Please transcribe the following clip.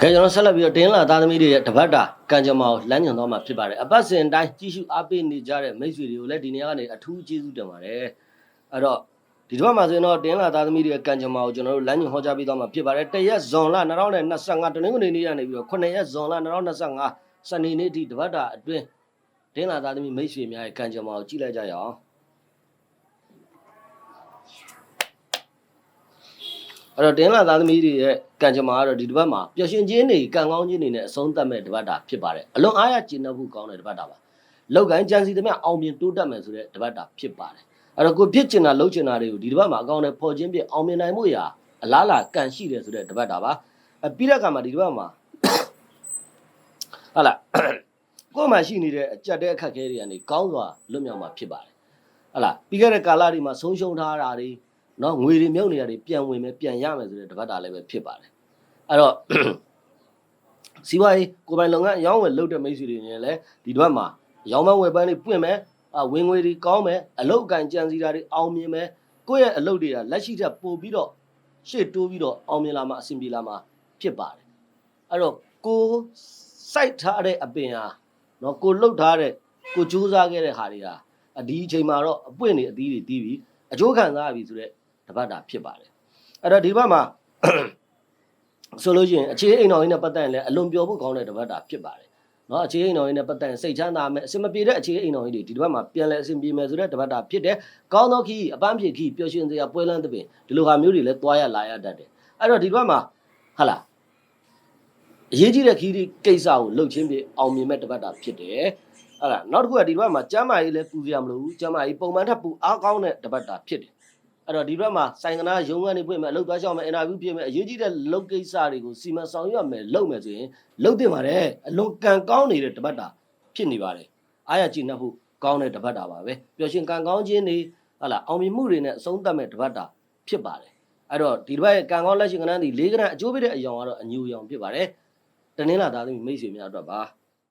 ကဲကျွန်တော်ဆက်လက်ပြီးတော့တင်းလာသားသမီးတွေရဲ့တပတ်တာကံကြမ္မာကိုလမ်းညွှန်သွားမှာဖြစ်ပါတယ်အပတ်စဉ်တိုင်းကြီးစုအားပေးနေကြတဲ့မိတ်ဆွေတွေကိုလည်းဒီနေ့ကနေအထူးကျေးဇူးတင်ပါတယ်အဲ့တော့ဒီတစ်ပတ်မှာဆိုရင်တော့တင်းလာသားသမီးတွေရဲ့ကံကြမ္မာကိုကျွန်တော်တို့လမ်းညွှန်ဟောကြားပေးသွားမှာဖြစ်ပါတယ်တရက်ဇွန်လ2025တနင်္ဂနွေနေ့ကနေပြီးတော့9ရက်ဇွန်လ2025စနေနေ့ထိတပတ်တာအတွင်းတင်းလာသားသမီးမိတ်ဆွေများရဲ့ကံကြမ္မာကိုကြည့်လိုက်ကြရအောင် အဲ့တော့တင်းလာသားသမီးတွေရဲ့ကံကြမ္မာကတော့ဒီတစ်ပတ်မှာပျော်ရွှင်ခြင်းတွေကံကောင်းခြင်းတွေနဲ့အဆုံးသတ်မဲ့တစ်ပတ်တာဖြစ်ပါတယ်အလွန်အားရကျေနပ်ဖို့ကောင်းတဲ့တစ်ပတ်တာပါလောက်ကိုင်းကြံစီသမျှအောင်မြင်တိုးတက်မယ်ဆိုတဲ့တစ်ပတ်တာဖြစ်ပါတယ်အဲ့တော့ကိုဖြစ်ချင်တာလုပ်ချင်တာတွေကိုဒီတစ်ပတ်မှာအကောင်းနဲ့ပေါ်ခြင်းပြအောင်မြင်နိုင်မှုရာအလားလာကံရှိတယ်ဆိုတဲ့တစ်ပတ်တာပါအပြီးတဲ့ကမှာဒီတစ်ပတ်မှာဟုတ်လားကိုယ်မှာရှိနေတဲ့အကြက်တဲ့အခက်အခဲတွေကနေကောင်းစွာလွတ်မြောက်မှာဖြစ်ပါတယ်ဟုတ်လားပြီးခဲ့တဲ့ကာလတွေမှာဆုံးရှုံးထားတာတွေ နော်ငွေတွေမြုပ်နေတာတွေပြန်ဝင်မယ်ပြန်ရမယ်ဆိုတဲ့တစ်ပတ်တာလည်းပဲဖြစ်ပါတယ်အဲ့တော့စီးပွားရေးကိုယ်ပိုင်လုပ်ငန်းအရောင်းဝယ်လုပ်တဲ့မိတ်ဆွေတွေနေလည်းဒီတစ်ပတ်မှာရောင်းမဝယ်ပန်းတွေပွင့်မယ်အဝင်ငွေတွေကောင်းမယ်အလုတ်အကန်ကြံစည်တာတွေအောင်မြင်မယ်ကိုယ့်ရဲ့အလုပ်တွေကလက်ရှိထက်ပိုပြီးတော့ရှေ့တိုးပြီးတော့အောင်မြင်လာမှာအဆင်ပြေလာမှာဖြစ်ပါတယ်အဲ့တော့ကိုစိုက်ထားတဲ့အပင်ဟာနော်ကိုလှုပ်ထားတဲ့ကိုကြိုးစားခဲ့တဲ့ဟာတွေဟာအဒီအချိန်မှာတော့အပွင့်နေအသီးတွေတီးပြီးအကျိုးခံစားရပြီဆိုတော့ တပတ်တာဖြစ်ပါတယ်အဲ့တော့ဒီဘက်မှာဆိုလို့ရှိရင်အခြေအိမ်တော်ကြီးနဲ့ပတ်သက်ရင်လည်းအလွန်ပြောဖို့ကောင်းတဲ့တပတ်တာဖြစ်ပါတယ်နော်အခြေအိမ်တော်ကြီးနဲ့ပတ်သက်ရင်စိတ်ချမ်းသာမယ်အဆင်မပြေတဲ့အခြေအိမ်တော်ကြီးတွေဒီတစ်ပတ်မှာပြန်လဲအဆင်ပြေမယ်ဆိုတဲ့တပတ်တာဖြစ်တယ်ကောင်းသောခီးအပန်းဖြေခီးပျော်ရွှင်စရာပွဲလန်းသဖြင့်ဒီလိုဟာမျိုးတွေလည်းသွားရလာရတတ်တယ်အဲ့တော့ဒီတစ်ပတ်မှာဟာလားအရေးကြီးတဲ့ခီးဒီကိစ္စကိုလှုပ်ချင်းပြအောင်မြင်မဲ့တပတ်တာဖြစ်တယ်အဲ့ဒါနောက်တစ်ခုကဒီတစ်ပတ်မှာကျမ်းမာရေးလည်းပူစရာမလိုဘူးကျမ်းမာရေးပုံမှန်ထက်ပူအားကောင်းတဲ့တပတ်တာဖြစ်တယ် အဲ့တော့ဒီဘက်မှာဆိုင်ကနာရုံးကနေဖွင့်မယ်အလုပ်သွားရှောက်မယ်အင်တာဗျူးပြင်မယ်အရေးကြီးတဲ့လုပ်ကိစ္စတွေကိုစီမံဆောင်ရွက်မယ်လုပ်မယ်ဆိုရင်လုပ်တင်ပါတယ်အလွန်ကံကောင်းနေတဲ့တပတ်တာဖြစ်နေပါတယ်အားရကြည်နှက်ဖို့ကောင်းတဲ့တပတ်တာပါပဲပျော်ရွှင်ကံကောင်းခြင်းတွေဟာလာအောင်မြင်မှုတွေနဲ့အဆုံးသတ်မဲ့တပတ်တာဖြစ်ပါတယ်အဲ့တော့ဒီတစ်ပတ်ရဲ့ကံကောင်းလက်ရှိကဏ္ဍဒီ၄ကဏ္ဍအကျိုးပေးတဲ့အယောင်ကတော့အညူအယောင်ဖြစ်ပါတယ်တနင်္လာသားသမီးမိတ်ဆွေများအတွက်ပါ